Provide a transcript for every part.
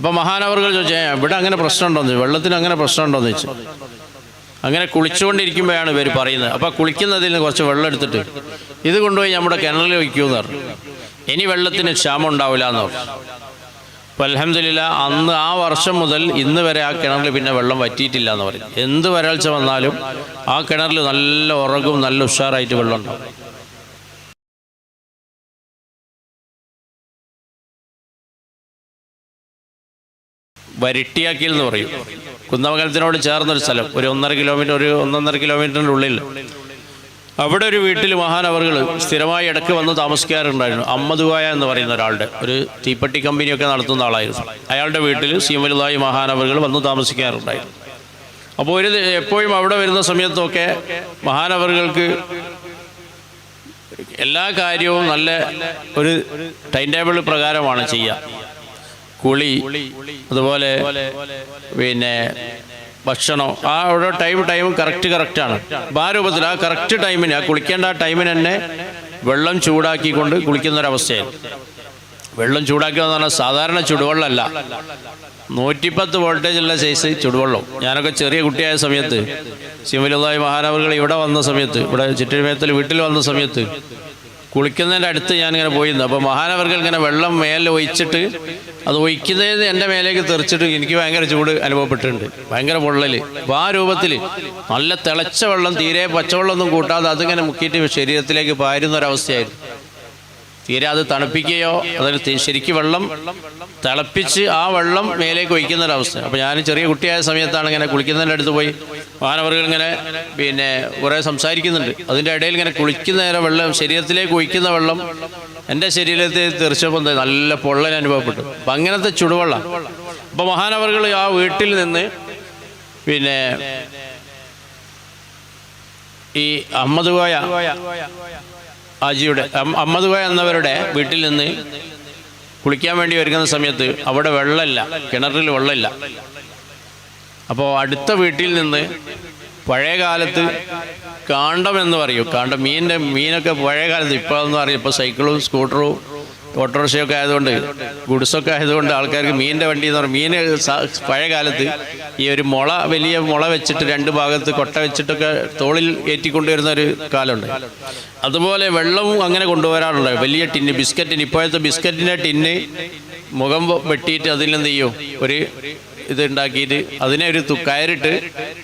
അപ്പോൾ മഹാനവറുകൾ ചോദിച്ചേ "ഏ, ഇവിടെ അങ്ങനെ പ്രശ്നമുണ്ടോന്ന് വെള്ളത്തിന് അങ്ങനെ പ്രശ്നമുണ്ടോന്ന് ചോദിച്ചു. അങ്ങനെ കുളിച്ചുകൊണ്ടിരിക്കുമ്പോഴാണ് ഇവർ പറയുന്നത്. അപ്പോൾ കുളിക്കുന്നതിൽ നിന്ന് കുറച്ച് വെള്ളം എടുത്തിട്ട് ഇത് കൊണ്ടുപോയി നമ്മുടെ കിണറിൽ വയ്ക്കുമെന്ന് പറഞ്ഞു. ഇനി വെള്ളത്തിന് ക്ഷാമം ഉണ്ടാവില്ല എന്ന് പറഞ്ഞു. അപ്പോൾ അലഹമില്ല അന്ന് ആ വർഷം മുതൽ ഇന്ന് വരെ ആ കിണറിൽ പിന്നെ വെള്ളം വറ്റിയിട്ടില്ല എന്ന് പറയും എന്ത് വരൾച്ച വന്നാലും ആ കിണറിൽ നല്ല ഉറകും നല്ല ഉഷാറായിട്ട് വെള്ളം ഉണ്ടാവും. വരിട്ടിയാക്കിൽ എന്ന് പറയും. കുന്നമംഗലത്തിനോട് ചേർന്നൊരു സ്ഥലം. ഒരു ഒന്നര കിലോമീറ്റർ ഒരു ഒന്നൊന്നര കിലോമീറ്ററിന്റെ ഉള്ളിൽ. അവിടെ ഒരു വീട്ടിൽ മഹാനവറുകൾ സ്ഥിരമായി ഇടയ്ക്ക് വന്ന് താമസിക്കാറുണ്ടായിരുന്നു. അമ്മദുവായ എന്ന് പറയുന്ന ഒരാളുടെ. ഒരു തീപ്പെട്ടി കമ്പനിയൊക്കെ നടത്തുന്ന ആളായിരുന്നു. അയാളുടെ വീട്ടിൽ സീമലുതായി മഹാനവറുകൾ വന്ന് താമസിക്കാറുണ്ടായിരുന്നു. അപ്പോൾ ഒരു എപ്പോഴും അവിടെ വരുന്ന സമയത്തൊക്കെ മഹാനവറുകൾക്ക് എല്ലാ കാര്യവും നല്ല ഒരു ടൈം ടേബിൾ പ്രകാരമാണ് ചെയ്യുക. കുളി അതുപോലെ പിന്നെ ഭക്ഷണം. ആ ഓരോ ടൈം ടൈം കറക്റ്റ് കറക്റ്റാണ് അപ്പോൾ ആ രൂപത്തിൽ ആ കറക്റ്റ് ടൈമിന് ആ കുളിക്കേണ്ട ആ ടൈമിന് തന്നെ വെള്ളം ചൂടാക്കിക്കൊണ്ട് കുളിക്കുന്ന ഒരവസ്ഥയായി വെള്ളം ചൂടാക്കുക എന്ന് പറഞ്ഞാൽ സാധാരണ ചുടുവെള്ളമല്ല. നൂറ്റിപ്പത്ത് വോൾട്ടേജുള്ള സൈസ് ചുടുവെള്ളം. ഞാനൊക്കെ ചെറിയ കുട്ടിയായ സമയത്ത് സിമലുള്ളാഹി മഹാനവറുകൾ ഇവിടെ വന്ന സമയത്ത് ഇവിടെ ചുറ്റുമേത്തിൽ വീട്ടിൽ വന്ന സമയത്ത് കുളിക്കുന്നതിന്റെ അടുത്ത് ഞാനിങ്ങനെ പോയിരുന്നു. അപ്പോൾ മഹാനവർക്ക് ഇങ്ങനെ വെള്ളം മേലെ ഒഴിച്ചിട്ട് അത് ഒഴിക്കുന്നതിന് എന്റെ മേലേക്ക് തെറിച്ചിട്ട് എനിക്ക് ഭയങ്കര ചൂട് അനുഭവപ്പെട്ടിട്ടുണ്ട്. ഭയങ്കര പൊള്ളൽ അപ്പോൾ ആ രൂപത്തിൽ നല്ല തിളച്ച വെള്ളം തീരെ പച്ചവെള്ളമൊന്നും കൂട്ടാതെ അതിങ്ങനെ മുക്കിയിട്ട് ശരീരത്തിലേക്ക് പാരുന്ന ഒരവസ്ഥയായിരുന്നു തീരെ അത് തണുപ്പിക്കുകയോ അതിൽ ശരിക്കും വെള്ളം തിളപ്പിച്ച് ആ വെള്ളം മേലേക്ക് ഒഴിക്കുന്ന ഒരവസ്ഥ അപ്പോൾ ഞാൻ ചെറിയ കുട്ടിയായ സമയത്താണ് ഇങ്ങനെ കുളിക്കുന്നതിന്റെ അടുത്ത് പോയി മാനവറുകൾ ഇങ്ങനെ പിന്നെ കുറേ സംസാരിക്കുന്നുണ്ട്. അതിന്റെ ഇടയിൽ ഇങ്ങനെ കുളിക്കുന്ന നേരം വെള്ളം ശരീരത്തിലേക്ക് ഒഴിക്കുന്ന വെള്ളം എന്റെ ശരീരത്തെ തെറിച്ചപ്പോൾ നല്ല പൊള്ളൽ അനുഭവപ്പെട്ടു. അപ്പം അങ്ങനത്തെ ചുടുവെള്ളം. അപ്പോൾ മഹാനവറുകൾ ആ വീട്ടിൽ നിന്ന് പിന്നെ ഈ അഹമ്മദ് കോയ ആജിയുടെ അഹമ്മദ് എന്നവരുടെ വീട്ടിൽ നിന്ന് കുളിക്കാൻ വേണ്ടി ഒരുങ്ങുന്ന സമയത്ത് അവിടെ വെള്ളമില്ല കിണറിൽ വെള്ളമില്ല. അപ്പോൾ അടുത്ത വീട്ടിൽ നിന്ന് പഴയ കാലത്ത് കാണ്ടം എന്ന് പറയും. കാണ്ടം മീനിന്റെ മീനൊക്കെ പഴയ കാലത്ത് ഇപ്പോൾ പറയും. ഇപ്പോൾ സൈക്കിളും സ്കൂട്ടറും ഓട്ടോറിക്ഷയൊക്കെ ആയതുകൊണ്ട് ഗുഡ്സൊക്കെ ആയതുകൊണ്ട് ആൾക്കാർക്ക് മീനിന്റെ വണ്ടി എന്ന് പറയും. മീൻ പഴയ കാലത്ത് ഈ ഒരു മുള വലിയ മുള വെച്ചിട്ട് രണ്ട് ഭാഗത്ത് കൊട്ട വെച്ചിട്ടൊക്കെ തോളിൽ ഏറ്റിക്കൊണ്ടുവരുന്ന ഒരു കാലമുണ്ട്. അതുപോലെ വെള്ളവും അങ്ങനെ കൊണ്ടുവരാറുണ്ട്. വലിയ ടിന്ന് ബിസ്ക്കറ്റിന് ഇപ്പോഴത്തെ ബിസ്ക്കറ്റിന്റെ ടിന്ന് മുഖം വെട്ടിയിട്ട് അതിൽ എന്ത് ചെയ്യും? ഒരു ഇത് ഉണ്ടാക്കിയിട്ട് അതിനെ ഒരു തുക്കായരിട്ട്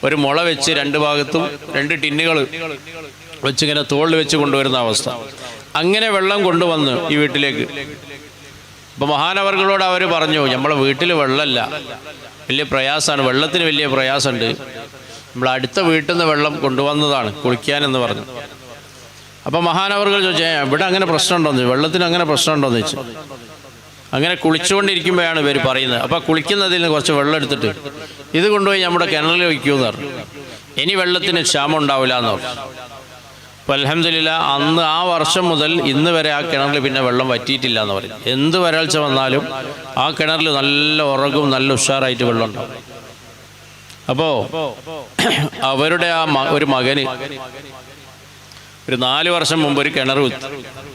ഒരു മുള വെച്ച് രണ്ട് ഭാഗത്തും രണ്ട് ടിന്നുകൾ വെച്ചിങ്ങനെ തോളിൽ വെച്ച് കൊണ്ടുവരുന്ന അവസ്ഥ. അങ്ങനെ വെള്ളം കൊണ്ടുവന്ന് ഈ വീട്ടിലേക്ക്. ഇപ്പം മഹാനവർകളോട് അവർ പറഞ്ഞു നമ്മളെ വീട്ടിൽ വെള്ളമല്ല വലിയ പ്രയാസമാണ് വെള്ളത്തിന് വലിയ പ്രയാസമുണ്ട്. നമ്മൾ അടുത്ത വീട്ടിൽ നിന്ന് വെള്ളം കൊണ്ടുവന്നതാണ് കുളിക്കാനെന്ന് പറഞ്ഞു. അപ്പം മഹാനവർകൾ ചോദിച്ചാൽ "ഏ, ഇവിടെ അങ്ങനെ പ്രശ്നമുണ്ടോന്ന് വെള്ളത്തിന് അങ്ങനെ പ്രശ്നമുണ്ടോയെന്ന് ചോദിച്ചു. അങ്ങനെ കുളിച്ചുകൊണ്ടിരിക്കുമ്പോഴാണ് ഇവർ പറയുന്നത്. അപ്പോൾ കുളിക്കുന്നതിൽ നിന്ന് കുറച്ച് വെള്ളം എടുത്തിട്ട് ഇത് കൊണ്ടുപോയി നമ്മുടെ കിണറിൽ വയ്ക്കുമെന്ന് പറഞ്ഞു. ഇനി വെള്ളത്തിന് ക്ഷാമം ഉണ്ടാവില്ല എന്ന് പറഞ്ഞു. അപ്പം അലഹമില്ല അന്ന് ആ വർഷം മുതൽ ഇന്ന് വരെ ആ കിണറിൽ പിന്നെ വെള്ളം വറ്റിയിട്ടില്ല എന്ന് പറയും എന്ത് വരൾച്ച വന്നാലും ആ കിണറിൽ നല്ല ഉറകും നല്ല ഉഷാറായിട്ട് വെള്ളം ഉണ്ടാവും. അപ്പോൾ അവരുടെ ആ ഒരു മകന് ഒരു നാല് വർഷം മുമ്പ് ഒരു കിണർ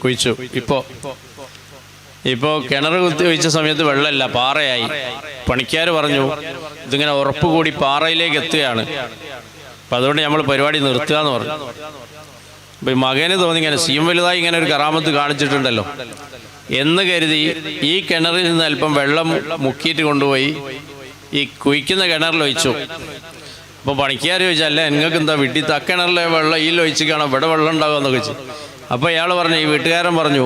കുഴിച്ചു. ഇപ്പോൾ ഇപ്പോൾ കിണർ കുത്തി വെച്ച സമയത്ത് വെള്ളമല്ല പാറയായി. പണിക്കാർ പറഞ്ഞു ഇതിങ്ങനെ ഉറപ്പ് കൂടി പാറയിലേക്ക് എത്തുകയാണ്. അപ്പം അതുകൊണ്ട് നമ്മൾ പരിപാടി നിർത്തുക എന്ന് പറഞ്ഞു. അപ്പം മകന് തോന്നി ഇങ്ങനെ സീം വലുതായി ഇങ്ങനെ ഒരു കറാമത്ത് കാണിച്ചിട്ടുണ്ടല്ലോ. എന്ന് കരുതി ഈ കിണറിൽ നിന്ന് അല്പം വെള്ളം മുക്കിയിട്ട് കൊണ്ടുപോയി ഈ കുഴിക്കുന്ന കിണറിൽ ഒഴിച്ചു. അപ്പോൾ പണിക്കാർ ചോദിച്ചാൽ അല്ല നിങ്ങൾക്ക് എന്താ വീട്ടിൽ തക്കിണറിലെ വെള്ളം ഈ ഒഴിച്ച് കാണാം ഇവിടെ വെള്ളം ഉണ്ടാകുമെന്നൊക്കെ അപ്പൊ അപ്പോൾ ഇയാൾ പറഞ്ഞു ഈ വീട്ടുകാരൻ പറഞ്ഞു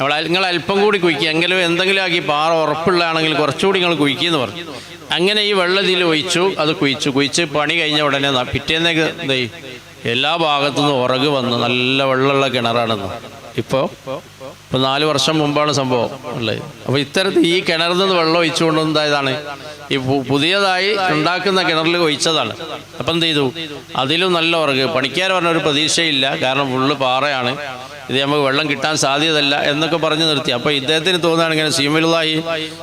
നമ്മൾ നിങ്ങൾ അല്പം കൂടി കുഴിക്കുക എങ്കിലും എന്തെങ്കിലും ആക്കി പാറ ഉറപ്പുള്ളതാണെങ്കിൽ കുറച്ചുകൂടി നിങ്ങൾ കുഴിക്കുമെന്ന് പറഞ്ഞു. അങ്ങനെ ഈ വെള്ളത്തിൽ ഒഴിച്ചു അത് കുഴിച്ചു. കുഴിച്ച് പണി കഴിഞ്ഞ ഉടനെ പിറ്റേന്നേക്ക് എന്തായി എല്ലാ ഭാഗത്തുനിന്നും ഉറക് വന്ന് നല്ല വെള്ളമുള്ള കിണറാണെന്ന്. ഇപ്പോൾ ഇപ്പോൾ നാല് വർഷം മുമ്പാണ് സംഭവം ഉള്ളത് അപ്പോൾ ഇത്തരത്തിൽ ഈ കിണറിൽ നിന്ന് വെള്ളം ഒഴിച്ചുകൊണ്ടുണ്ടായതാണ് ഈ പു- പുതിയതായി ഉണ്ടാക്കുന്ന കിണറിൽ ഒഴിച്ചതാണ്. അപ്പം എന്ത് ചെയ്തു? അതിലും നല്ല ഉറക്. പണിക്കാർ പറഞ്ഞ ഒരു പ്രതീക്ഷയില്ല. കാരണം ഫുള്ള് പാറയാണ്. ഇത് നമുക്ക് വെള്ളം കിട്ടാൻ സാധ്യതയല്ല എന്നൊക്കെ പറഞ്ഞു നിർത്തി. അപ്പോൾ ഇദ്ദേഹത്തിന് തോന്നുകയാണ് ഇങ്ങനെ സീമലുള്ളായി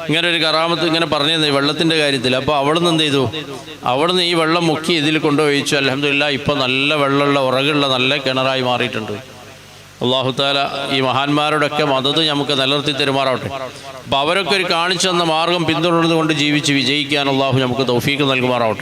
ഇങ്ങനെ ഒരു കറാമത്ത് ഇങ്ങനെ പറഞ്ഞു തന്നെ വെള്ളത്തിന്റെ കാര്യത്തിൽ. അപ്പോൾ അവിടുന്ന് എന്ത് ചെയ്തു? അവിടുന്ന് ഈ വെള്ളം മുക്കി ഇതിൽ കൊണ്ടുപോയിച്ചു. അലഹമില്ല ഇപ്പോൾ നല്ല വെള്ളമുള്ള ഉറകുള്ള നല്ല കിണറായി മാറിയിട്ടുണ്ട്. അള്ളാഹുത്താല ഈ മഹാന്മാരോടൊക്കെ മതത് നമുക്ക് നിലനിർത്തി തെരുമാറാവട്ടെ. അപ്പോൾ അവരൊക്കെ ഒരു കാണിച്ചു തന്ന മാർഗം പിന്തുടർന്നുകൊണ്ട് ജീവിച്ച് വിജയിക്കാൻ അള്ളാഹു നമുക്ക് തൗഫീക്ക് നൽകുമാറാവട്ടെ.